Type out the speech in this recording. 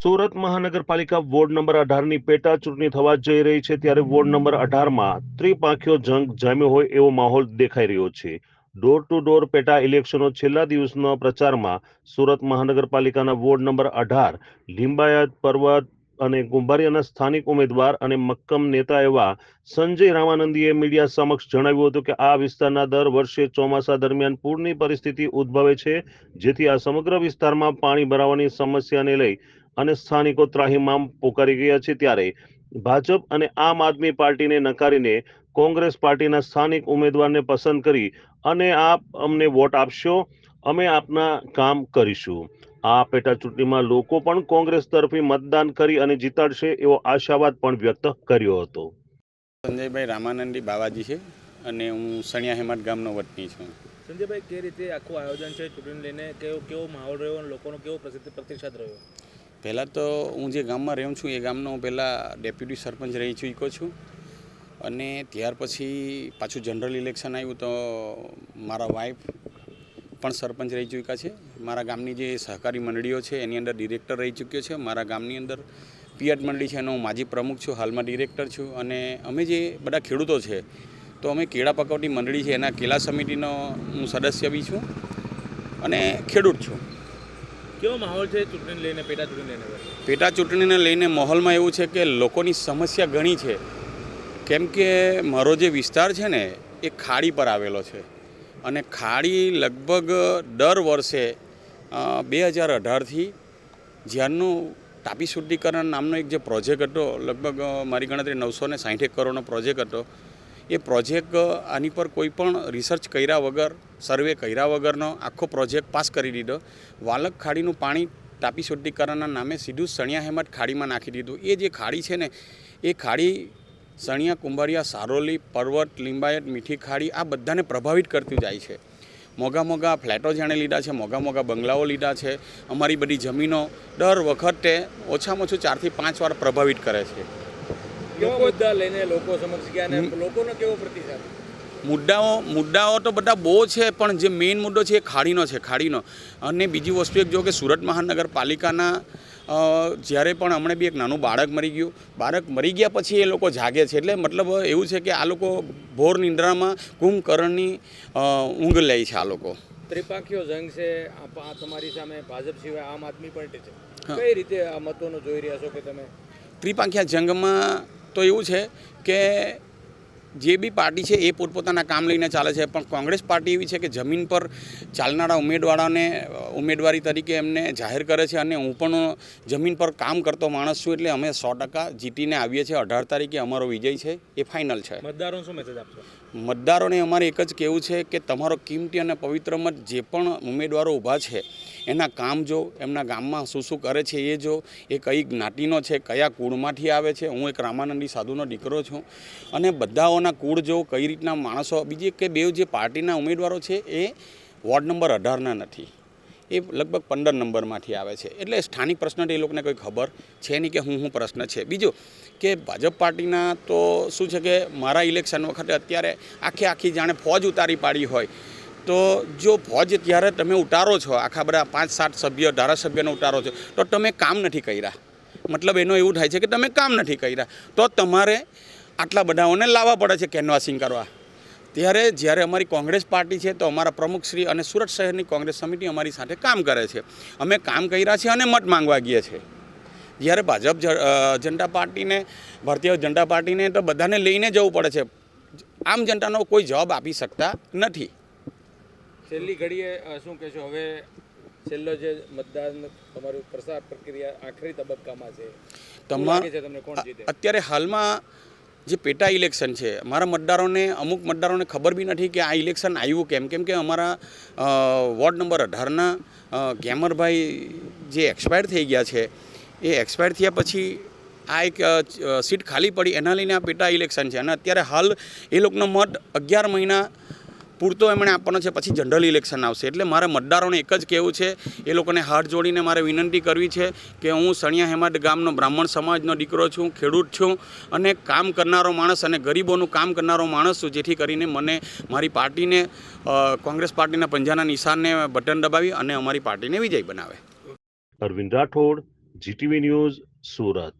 સુરત મહાનગરપાલિકા ward number અઢારની પેટા ચૂંટણી થવા જઈ રહી છે, ત્યારે વોર્ડ નંબર અઢારમાં ત્રિપાંખીયો જંગ જામ્યો હોય એવો માહોલ દેખાઈ રહ્યો છે. ડોર ટુ ડોર પેટા ઇલેક્શનો છેલ્લા દિવસના પ્રચારમાં સુરત મહાનગરપાલિકાના વોર્ડ નંબર અઢાર, લિંબાયત પર્વત અને કુંભારિયાના સ્થાનિક ઉમેદવાર અને મક્કમ નેતા એવા સંજય રામાનંદીએ મીડિયા સમક્ષ જણાવ્યું હતું કે આ વિસ્તારના દર વર્ષે ચોમાસા દરમિયાન પૂરની પરિસ્થિતિ ઉદ્ભવે છે, જેથી આ સમગ્ર વિસ્તારમાં પાણી ભરાવાની સમસ્યાને લઈ અને સ્થાનિકો ત્રાહિમામ પોકારી ગયા છે ત્યારે ભાજપ અને આમ આદમી પાર્ટીને નકારીને કોંગ્રેસ પાર્ટીના સ્થાનિક ઉમેદવારને પસંદ કરી અને આપ અમને વોટ આપશો અમે આપના કામ કરીશું. આ પેટા ચૂંટણીમાં લોકો પણ કોંગ્રેસ તરફી મતદાન કરી અને જીતાડશે એવો આશાવાદ પણ વ્યક્ત કર્યો હતો. સંજયભાઈ રામાનંદી બાવાજી છે અને હું સણિયા હેમત ગામનો વતની છું. સંજયભાઈ કે રીતે આખું આયોજન છે ચૂંટણી લઈને? કેવો કેવો માહોલ રહ્યો અને લોકોનો કેવો પ્રતિસાદ રહ્યો? પહેલાં તો હું જે ગામમાં રહું છું, એ ગામનો પહેલાં ડેપ્યુટી સરપંચ રહી ચૂક્યો છું. અને ત્યાર પછી પાછું જનરલ ઇલેક્શન આવ્યું તો મારા વાઈફ પણ સરપંચ રહી ચૂક્યા છે. મારા ગામની જે સહકારી મંડળીઓ છે, એની અંદર ડિરેક્ટર રહી ચૂક્યો છે. મારા ગામની અંદર પિયત મંડળી છે એનો હું માજી પ્રમુખ છું, હાલમાં ડિરેક્ટર છું. અને અમે જે બધા ખેડૂતો છે, તો અમે કેળા પકવટી મંડળી છે, એના કેળા સમિતિનો હું સદસ્ય બી છું અને ખેડૂત છું. કેવો માહોલ છે ચૂંટણી લઈને, પેટા ચૂંટણી લઈને? પેટા ચૂંટણીને લઈને માહોલમાં એવું છે કે લોકોની સમસ્યા ઘણી છે. કેમ કે મારો જે વિસ્તાર છે ને, એ ખાડી પર આવેલો છે. અને ખાડી લગભગ દર વર્ષે બે હજાર અઢારથી જ્યારનું તાપી શુદ્ધિકરણ નામનો એક જે પ્રોજેક્ટ હતો, લગભગ મારી ગણતરી નવસો ને સાઠેક કરોડનો પ્રોજેક્ટ હતો એ પ્રોજેક્ટ આની પર કોઈ પણ રિસર્ચ કર્યા વગર સર્વે કર્યા વગરનો આખો પ્રોજેક્ટ પાસ કરી દીધો. વાલક ખાડીનું પાણી તાપી શુદ્ધિકરણના નામે સીધું સણિયા હેમત ખાડીમાં નાખી દીધું. એ જે ખાડી છે ને, એ ખાડી સણિયા, કુંભારિયા, સારોલી, પર્વત, લિંબાયત, મીઠી ખાડી આ બધાને પ્રભાવિત કરતું જાય છે. મોગા મોગા ફ્લેટો જેણે લીધા છે, મોગા મોગા બંગલાઓ લીધા છે. અમારી બધી જમીનો દર વખતે ઓછામાં ઓછું ચારથી પાંચ વાર પ્રભાવિત કરે છે. મુદ્દા લઈને લોકો સમક્ષ ગયા અને લોકોનો કેવો પ્રતિસાદ? મુદ્દાઓ મુદ્દાઓ તો બધા બહુ છે પણ જે મેઇન મુદ્દો છે એ ખાડીનો છે ખાડીનો. અને બીજી વસ્તુ એક જો કે સુરત મહાનગરપાલિકાના જ્યારે પણ હમણાં બી એક નાનું બાળક મરી ગયું. બાળક મરી ગયા પછી એ લોકો જાગે છે. એટલે મતલબ એવું છે કે આ લોકો ભોર નિંદ્રામાં કુંભકર્ણની ઊંઘ લે છે આ લોકો. ત્રિપાંખીયો જંગ છે આ તમારી સામે ભાજપ સિવાય આમ આદમી પાર્ટી છે. કઈ રીતે આ મતોનો જોઈ રહ્યા છો કે તમે? ત્રિપાંખ્યા જંગમાં તો એવું છે કે જે બી પાર્ટી છે એ પોતપોતાના કામ લઈને ચાલે છે, પણ કોંગ્રેસ પાર્ટી એવી છે કે જમીન પર ચાલનારા ઉમેદવારોને ઉમેદવારી તરીકે એમને જાહેર કરે છે અને હું પણ જમીન પર કામ કરતો માણસ છું એટલે અમે સો ટકા જીતીને આવીએ છીએ. અઢાર તારીખે અમારો વિજય છે એ ફાઇનલ છે. મતદારોને શું મેસેજ આપશો? મતદારોને અમારે એક જ કહેવું છે કે તમારો કિંમતી અને પવિત્ર મત જે પણ ઉમેદવારો ઊભા છે એના કામ જો એમના ગામમાં શું શું કરે છે એ જો એ કઈ જ્ઞાતિનો છે કયા કુળમાંથી આવે છે હું એક રામાનંદી સાધુનો દીકરો છું. અને બધાઓના કુળ જો કઈ રીતના માણસો બીજી કે બે જે પાર્ટીના ઉમેદવારો છે એ વોર્ડ નંબર અઢારના નથી. એ લગભગ પંદર નંબરમાંથી આવે છે. એટલે સ્થાનિક પ્રશ્ન એ લોકોને કોઈ ખબર છે નહીં કે હું હું પ્રશ્ન છે. બીજું કે ભાજપ પાર્ટીના તો શું છે કે મારા ઇલેક્શન વખતે અત્યારે આખે આખી જાણે ફોજ ઉતારી પાડી હોય. તો જો ફોજ ત્યારે તમે ઉતારો છો, આખા બધા પાંચ સાત સભ્ય ધારાસભ્યને ઉતારો છો, તો તમે કામ નથી કર્યા. મતલબ એનો એવું થાય છે કે તમે કામ નથી કર્યા. તો તમારે આટલા બધાઓને લાવવા પડે છે કેનવાસિંગ કરવા. ત્યારે જ્યારે અમારી કોંગ્રેસ પાર્ટી છે તો અમારા પ્રમુખશ્રી અને સુરત શહેરની કોંગ્રેસ સમિતિ અમારી સાથે કામ કરે છે. અમે કામ કર્યા છે અને મત માંગવા ગયા છીએ. જ્યારે ભાજપ જનતા પાર્ટીને ભારતીય જનતા પાર્ટીને તો બધાને લઈને જવું પડે છે. આમ જનતાનો કોઈ જવાબ આપી શકતા નથી. છેલ્લી ઘડીએ શું કહેશો? હવે છેલ્લો જે મતદાન તમારું પ્રસાર પ્રક્રિયા આખરી તબક્કામાં છે. શું તમા લાગે છે તમને? કોણ અત્યારે હાલમાં જે પેટા ઇલેક્શન છે, મારા મતદારોને, અમુક મતદારોને ખબર બી નથી કે આ ઇલેક્શન આવ્યું કેમ? કેમ કે અમારા વોર્ડ નંબર અઢારના કેમરભાઈ જે એક્સપાયર થઈ ગયા છે, એ એક્સપાયર થયા પછી આ એક સીટ ખાલી પડી, એના લઈને આ પેટા ઇલેક્શન છે. અને અત્યારે હાલ એ લોકોનો મત અગિયાર મહિના પૂરતો એમણે આપવાનો છે, પછી જનરલ ઇલેક્શન આવશે. એટલે મારે મતદારોને એક જ કહેવું છે, એ લોકોને હાથ જોડીને મારે વિનંતી કરવી છે કે હું સણિયા હેમાદ ગામનો બ્રાહ્મણ સમાજનો દીકરો છું, ખેડૂત છું અને કામ કરનારો માણસ અને ગરીબોનું કામ કરનારો માણસ છું, જેથી કરીને મને મારી પાર્ટીને કોંગ્રેસ પાર્ટીના પંજાના નિશાનને બટન દબાવી અને અમારી પાર્ટીને વિજય બનાવે. Arvind Rathod, GTV news, Surat.